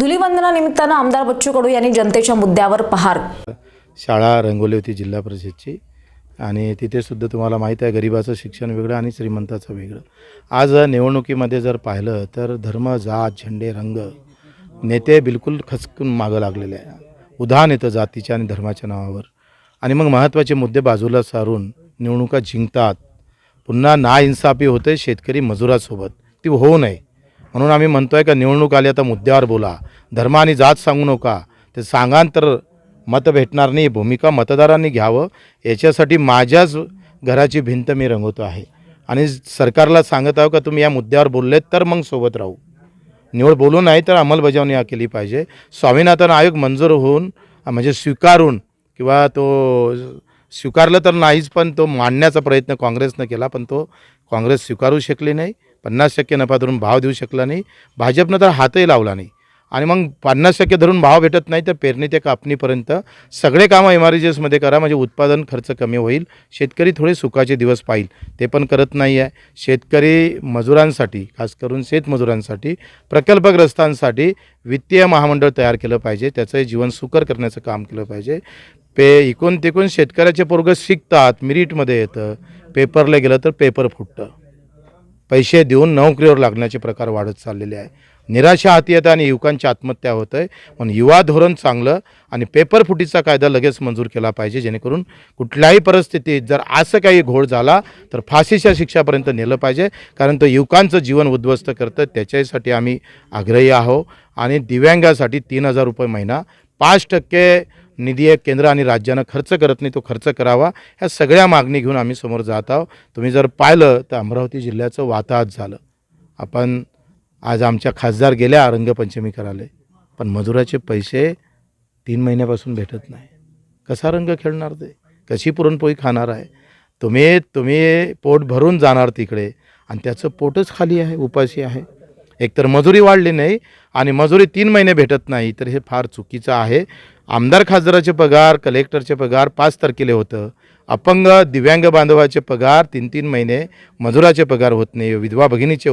धुलीवंदनानिमित्तानं आमदार बच्चू कडू यांनी जनतेच्या मुद्द्यावर पहार. शाळा रंगवली होती जिल्हा परिषदची आणि तिथे सुद्धा तुम्हाला माहीत आहे गरिबाचं शिक्षण वेगळं आणि श्रीमंताचं वेगळं. आज निवडणुकीमध्ये जर पाहिलं तर धर्म जात झेंडे रंग नेते बिलकुल खचकून मागं लागलेले आहे. उदाहरण येतं जातीच्या आणि धर्माच्या नावावर. आणि मग महत्त्वाचे मुद्दे बाजूला सारून निवडणुका जिंकतात. पुन्हा नाइन्साफी होते शेतकरी मजुरासोबत. ती होऊ नये. म्हणून आम्ही म्हणतो आहे का निवडणूक आली आता मुद्द्यावर बोला. धर्म आणि जात सांगू नका. ते सांगान तर मत भेटणार नाही भूमिका मतदारांनी घ्यावं. याच्यासाठी माझ्याच घराची भिंत मी रंगवतो आहे. आणि सरकारला सांगत आहो का तुम्ही या मुद्द्यावर बोललेत तर मग सोबत राहू. निवड बोलू नाही तर अंमलबजावणी केली पाहिजे. स्वामीनाथन आयोग मंजूर होऊन म्हणजे स्वीकारून किंवा तो स्वीकारलं तर नाहीच पण तो मांडण्याचा प्रयत्न काँग्रेसनं केला पण तो काँग्रेस स्वीकारू शकली नाही. पन्नास टक्के नफा धरून भाव देऊ शकला नाही. भाजपनं तर हातही लावला नाही. आणि मग पन्नास टक्के धरून भाव भेटत नाही तर पेरणी ते कापणीपर्यंत सगळे कामं एम आर एसमध्ये करा. म्हणजे उत्पादन खर्च कमी होईल. शेतकरी थोडे सुखाचे दिवस पाहिल. ते पण करत नाही आहे शेतकरी मजुरांसाठी खास करून शेतमजुरांसाठी प्रकल्पग्रस्तांसाठी वित्तीय महामंडळ तयार केलं पाहिजे. त्याचं जीवन सुकर करण्याचं काम केलं पाहिजे. पे इकून तिकून शेतकऱ्याचे पोरगं शिकतात. मिरिटमध्ये येतं. पेपरला गेलं तर पेपर फुटतं. पैसे देऊन नोकरीवर लागण्याचे प्रकार वाढत चाललेले आहे. निराशा हाती येतं आणि युवकांची आत्महत्या होत आहे. म्हणून युवा धोरण चांगलं आणि पेपर फुटीचा कायदा लगेच मंजूर केला पाहिजे जेणेकरून कुठल्याही परिस्थितीत जर असं काही घोळ झाला तर फाशीच्या शिक्षापर्यंत नेलं पाहिजे. कारण तो युवकांचं जीवन उद्ध्वस्त करतं त्याच्यासाठी आम्ही आग्रही आहो आणि दिव्यांगासाठी तीन हजार रुपये महिना पाच टक्के निधी एक केंद्र आणि राज्यानं खर्च करत नाही तो खर्च करावा. ह्या सगळ्या मागणी घेऊन आम्ही समोर जात आहोत. तुम्ही जर पाहिलं तर अमरावती जिल्ह्याचं वाताहत झालं. आपण आज आमच्या खासदार गेल्या रंगपंचमी कराले पण मजुराचे पैसे तीन महिन्यापासून भेटत नाही. कसा रंग खेळणार ते? कशी पुरणपोळी खाणार आहे? तुम्ही तुम्ही पोट भरून जाणार तिकडे. आणि त्याचं पोटच खाली आहे उपाशी आहे. एकतर मजुरी वाढली नाही आणि मजुरी तीन महिने भेटत नाही तर हे फार चुकीचं आहे. आमदार खासदाराचे पगार कलेक्टरचे पगार पाच तारखेला होतं. अपंग दिव्यांग बांधवाचे पगार तीन तीन महिने मजुराचे पगार होत नाही विधवा भगिनीचे